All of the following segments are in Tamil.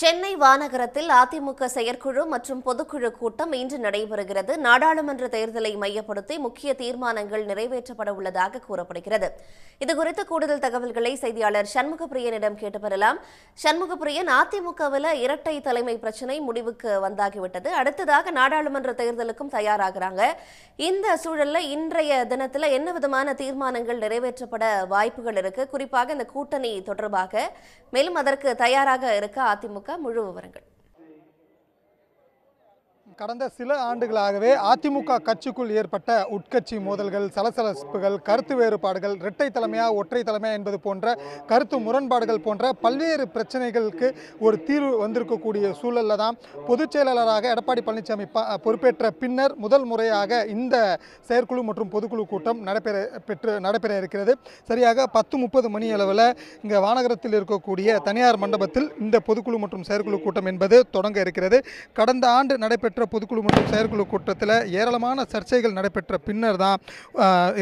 சென்னை வானகரத்தில் அதிமுக செயற்குழு மற்றும் பொதுக்குழு கூட்டம் இன்று நடைபெறுகிறது. நாடாளுமன்ற தேர்தலை மையப்படுத்தி முக்கிய தீர்மானங்கள் நிறைவேற்றப்பட உள்ளதாக கூறப்படுகிறது. இதுகுறித்து கூடுதல் தகவல்களை செய்தியாளர் சண்முகப்பிரியனிடம் கேட்டு பெறலாம். சண்முகப்பிரியன் அதிமுகவில் இரட்டை தலைமை பிரச்சினை முடிவுக்கு வந்தாகிவிட்டது. அடுத்ததாக நாடாளுமன்ற தேர்தலுக்கும் தயாராகிறாங்க. இந்த சூழல்ல இன்றைய தினத்தில் என்ன விதமான தீர்மானங்கள் நிறைவேற்றப்பட வாய்ப்புகள் இருக்கு? குறிப்பாக இந்த கூட்டணி தொடர்பாக. மேலும் அதற்கு தயாராக இருக்க அதிமுக முழு விவரங்கள். கடந்த சில ஆண்டுகளாகவே அதிமுக கட்சிக்குள் ஏற்பட்ட உட்கட்சி மோதல்கள் சலசலப்புகள் கருத்து வேறுபாடுகள் இரட்டை தலைமையா ஒற்றை தலைமையா என்பது போன்ற கருத்து முரண்பாடுகள் போன்ற பல்வேறு பிரச்சனைகளுக்கு ஒரு தீர்வு வந்திருக்கக்கூடிய சூழல்ல தான் பொதுச் செயலாளராக எடப்பாடி பழனிசாமி ப- பொறுப்பேற்ற பின்னர் முதல் முறையாக இந்த செயற்குழு மற்றும் பொதுக்குழு கூட்டம் நடைபெற பெற்று நடைபெற இருக்கிறது. சரியாக பத்து முப்பது மணி அளவில் இங்கே வானகரத்தில் இருக்கக்கூடிய தனியார் மண்டபத்தில் இந்த பொதுக்குழு மற்றும் செயற்குழு கூட்டம் என்பது தொடங்க இருக்கிறது. கடந்த ஆண்டு நடைபெற்ற பொதுக்குழு மற்றும் செயற்குழு கூட்டத்தில் ஏராளமான சர்ச்சைகள் நடைபெற்ற பின்னர் தான்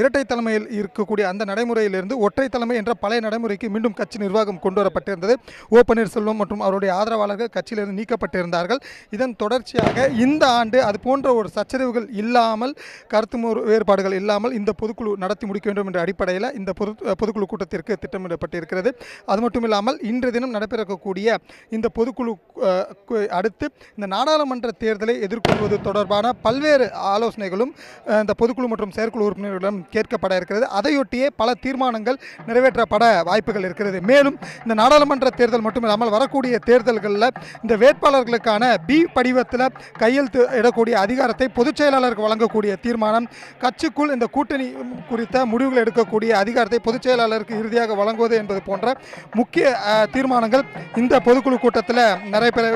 இரட்டை தலைமையில் இருக்கக்கூடிய அந்த நடைமுறையிலிருந்து ஒற்றை தலைமை என்ற பழைய நடைமுறைக்கு மீண்டும் கட்சி நிர்வாகம் கொண்டு வரப்பட்டிருந்தது. ஓ பன்னீர்செல்வம் மற்றும் அவருடைய ஆதரவாளர்கள் கட்சியிலிருந்து நீக்கப்பட்டிருந்தார்கள். இதன் தொடர்ச்சியாக இந்த ஆண்டு அது போன்ற ஒரு சச்சரவுகள் இல்லாமல் கருத்து வேறுபாடுகள் இல்லாமல் இந்த பொதுக்குழு நடத்தி முடிக்க வேண்டும் என்ற அடிப்படையில் இந்த பொது பொதுக்குழு கூட்டத்திற்கு திட்டமிடப்பட்டிருக்கிறது. அது மட்டும் இல்லாமல் இன்று தினம் நடைபெறக்கூடிய இந்த பொதுக்குழு அடுத்து இந்த நாடாளுமன்ற தேர்தலை எதிர்கொள்வது தொடர்பான பல்வேறு ஆலோசனைகளும் இந்த பொதுக்குழு மற்றும் செயற்குழு உறுப்பினர்களிடம் கேட்கப்பட இருக்கிறது. அதையொட்டியே பல தீர்மானங்கள் நிறைவேற்றப்பட வாய்ப்புகள் இருக்கிறது. மேலும் இந்த நாடாளுமன்ற தேர்தல் மட்டுமில்லாமல் வரக்கூடிய தேர்தல்களில் இந்த வேட்பாளர்களுக்கான பி படிவத்தில் கையெழுத்து இடக்கூடிய அதிகாரத்தை பொதுச் செயலாளருக்கு வழங்கக்கூடிய தீர்மானம் கட்சிக்குள் இந்த கூட்டணி குறித்த முடிவுகள் எடுக்கக்கூடிய அதிகாரத்தை பொதுச் செயலாளருக்கு இறுதியாக வழங்குவது என்பது போன்ற முக்கிய தீர்மானங்கள் இந்த பொதுக்குழு கூட்டத்தில்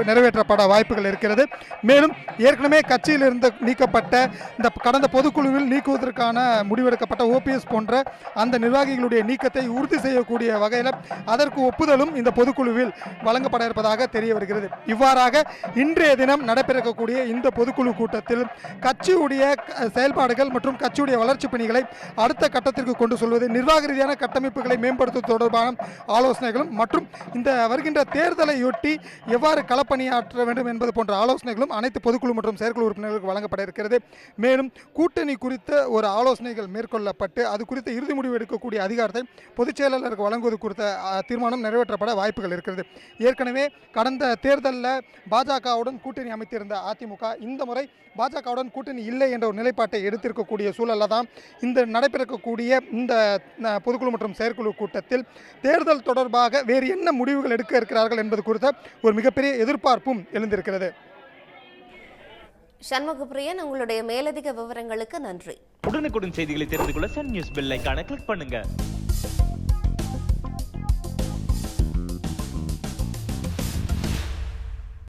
நிறைவேற்றப்பட வாய்ப்புகள் இருக்கிறது. மேலும் ஏற்கனவே கட்சியில் இருந்து நீக்கப்பட்ட இந்த கடந்த பொதுக்குழுவில் நீக்குவதற்கான முடிவெடுக்கப்பட்ட ஓபிஎஸ் போன்ற அந்த நிர்வாகிகளுடைய நீக்கத்தை உறுதி செய்யக்கூடிய வகையில் அதற்கு ஒப்புதலும் இந்த பொதுக்குழுவில் வழங்கப்பட இருப்பதாக தெரிய வருகிறது. இவ்வாறாக இன்றைய தினம் நடைபெறக்கூடிய இந்த பொதுக்குழு கூட்டத்தில் கட்சியுடைய செயல்பாடுகள் மற்றும் கட்சியுடைய வளர்ச்சி பணிகளை அடுத்த கட்டத்திற்கு கொண்டு சொல்வது நிர்வாக ரீதியான கட்டமைப்புகளை மேம்படுத்துவது தொடர்பான ஆலோசனைகளும் மற்றும் இந்த வருகின்ற தேர்தலையொட்டி எவ்வாறு களப்பணியாற்ற வேண்டும் என்பது போன்ற ஆலோசனைகளும் அனைத்து பொதுக்குழு மற்றும் செயற்குழு உறுப்பினர்களுக்கு வழங்கப்பட இருக்கிறது. மேலும் கூட்டணி குறித்த ஒரு ஆலோசனைகள் மேற்கொள்ளப்பட்டு அது குறித்த இறுதி முடிவு எடுக்கக்கூடிய அதிகாரத்தை பொதுச் செயலாளருக்கு வழங்குவது குறித்த தீர்மானம் நிறைவேற்றப்பட வாய்ப்புகள் இருக்கிறது. ஏற்கனவே கடந்த தேர்தலில் பாஜகவுடன் கூட்டணி அமைத்திருந்த அதிமுக இந்த முறை பாஜகவுடன் கூட்டணி இல்லை என்ற ஒரு நிலைப்பாட்டை எடுத்திருக்கக்கூடிய சூழலில் தான் இந்த நடைபெறக்கூடிய இந்த பொதுக்குழு மற்றும் செயற்குழு கூட்டத்தில் தேர்தல் தொடர்பாக வேறு என்ன முடிவுகள் எடுக்க இருக்கிறார்கள் என்பது குறித்த ஒரு மிகப்பெரிய எதிர்பார்ப்பும் எழுந்திருக்கிறது. சண்முகப்பிரியன் உங்களுடைய மேலதிக விவரங்களுக்கு நன்றி. உடனுக்குடன் செய்திகளை தெரிந்து கொள்ள சன் நியூஸ் பெல் ஐக்கான கிளிக் பண்ணுங்க.